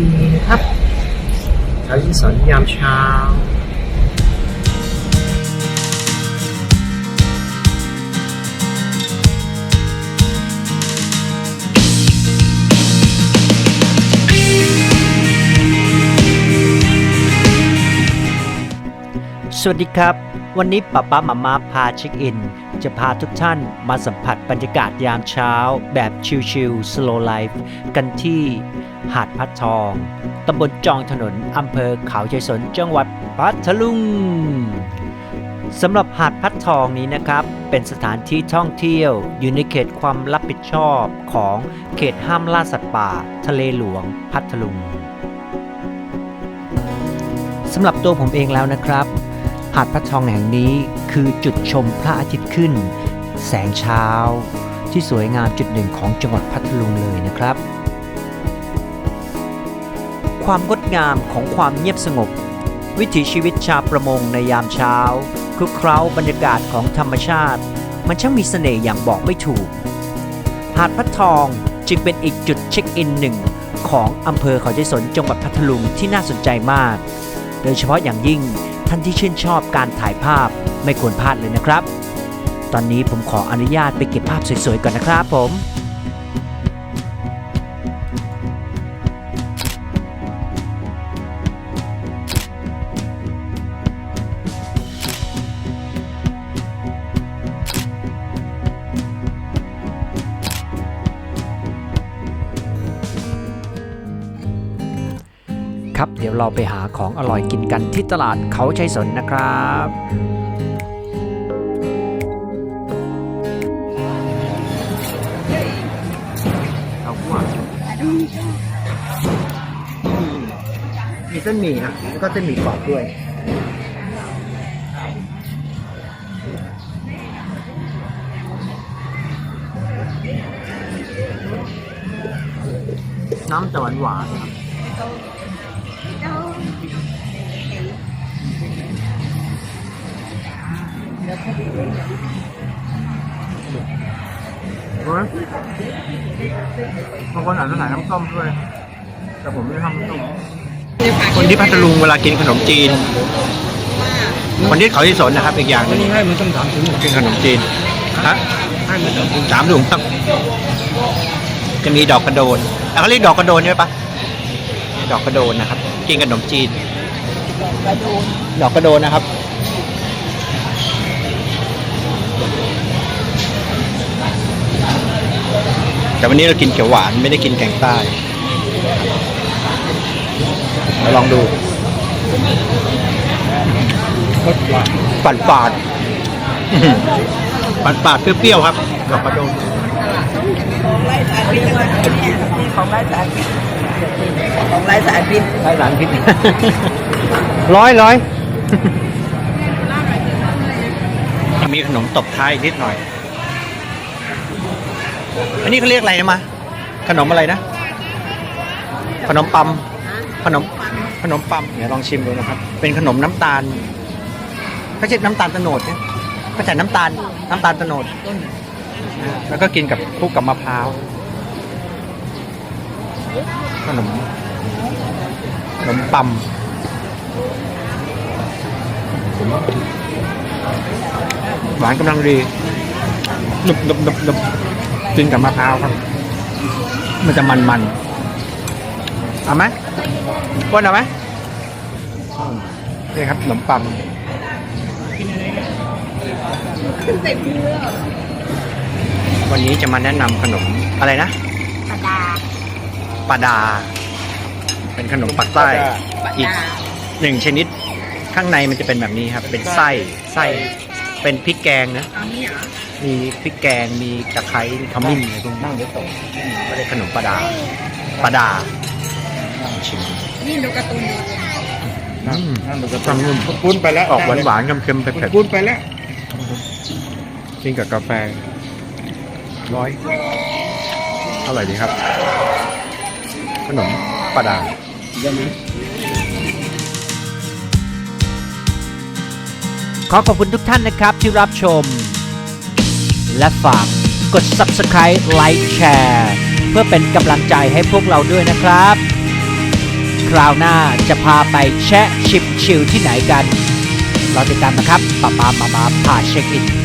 ดีนะครับเช้าที่สอนยามเช้าสวัสดีครับ วันนี้ป้าป้ามามาพาเช็คอิน จะพาทุกท่านมาสัมผัสบรรยากาศยามเช้า แบบชิลๆ slow life กันที่หาดพัดทอง ตำบลจองถนน อำเภอเขาชัยสน จังหวัดพัทลุงสำหรับหาดพัดทองนี้นะครับ เป็นสถานที่ท่องเที่ยวอยู่ในเขตความรับผิดชอบของเขตห้ามล่าสัตว์ป่า ทะเลหลวง พัทลุงสำหรับตัวผมเองแล้วนะครับ หาดพระทองแห่งนี้คือจุดชมพระอาทิตย์ขึ้น แสงเช้า ที่สวยงามจุดหนึ่งของจังหวัดพัทลุงเลยนะครับ ความงดงามของความเงียบสงบ วิถีชีวิตชาวประมงในยามเช้าคลุกเคล้าบรรยากาศของธรรมชาติ มันช่างมีเสน่ห์อย่างบอกไม่ถูก หาดพัดทองจึงเป็นอีกจุดเช็คอินหนึ่งของอำเภอเขาใจสนจังหวัดพัทลุงที่น่าสนใจมาก โดยเฉพาะอย่างยิ่ง ท่านที่ชื่นชอบการถ่ายภาพไม่ควรพลาดเลยนะครับ ตอนนี้ผมขออนุญาตไปเก็บภาพสวยๆก่อนนะครับผม ครับ เดี๋ยวเราไปหาของอร่อยกินกันที่ตลาดเขาชัยสนนะครับเอาพวกมีเส้นหมี่นะแล้วก็เส้นหมี่กรอบด้วยน้ำจะหวานหวาน เฮ้ยบางคนอาจจะใส่น้ำส้มด้วย แต่ผมไม่ได้ทำน้ำส้มคนที่พัทลุงเวลากินขนมจีน คนที่เขาที่สนนะครับอีกอย่างหนึงให้มันต้องถามถึงกินขนมจีนฮะให้มันต้องสามถุงครับจะมีดอกกระโดนอะเขาเรียกดอกกระโดนใช่ปะดอกกระโดนนะครับ กินขนมจีน ดอกกระโดนนะครับ แต่วันนี้เรากินเขียวหวานไม่ได้กินแกงใต้มาลองดูรสหวานฝาดฝาดอื้อหือฝาดฝาดเปรี้ยวๆครับดอกกระโดนของไร้สารพิษของไร้สารพิษของไร้สารพิษไร้สารพิษร้อยร้อยมีขนมตบท้ายนิดหน่อย อันนี้เขาเรียกอะไรนะมา ขนมอะไรนะ ขนมปัมขนมขนมปัมเดี๋ยวลองชิมดูนะครับ เป็นขนมน้ำตาลเขาใช้น้ำตาลโตโนดเนี่ยเขาใส่น้ำตาลน้ำตาลโตโนดนะแล้วก็กินกับคลุกกับมะพร้าวขนมขนมปัมหวานกำลังดีหนุบหนุบหนุบหนุบ กินกับมะพร้าวครับ มันจะมันมันๆเอาไหมป้นเอาไหมนี่ครับขนมปังวันนี้จะมาแนะนำขนมอะไรนะปลาดาปลาดา เป็นขนมปักใต้ปลาอีกดาหนึ่งชนิดข้างในมันจะเป็นแบบนี้ครับ เป็นไส้ไส้เป็นพริกแกงนะเอานี่เหรอ มีพริกแกง มีตะไคร้มีขมิ้นอะไรพวกนี้นั่งเดี๋ยวตกก็เลยกขนมปลาดาปลาดาลองชิมดูนี่ดูการ์ตูนดูนั่งอืมนั่งดูกระทำนุ่มปุ้นไปแล้วออกหวานหวานๆเค็มๆเผ็ดปุ้นไปแล้วๆกินกับกาแฟร้อยอร่อยดีครับ ขนมปลาดาขอขอบคุณทุกท่านนะครับที่รับชม และฝากกด Subscribe ไลค์แชร์เพื่อเป็นกำลังใจให้พวกเราด้วยนะครับ คราวหน้าจะพาไปแชะชิมชิลที่ไหนกันรอติดตามนะครับป้าป้ามามาพาเช็คอิน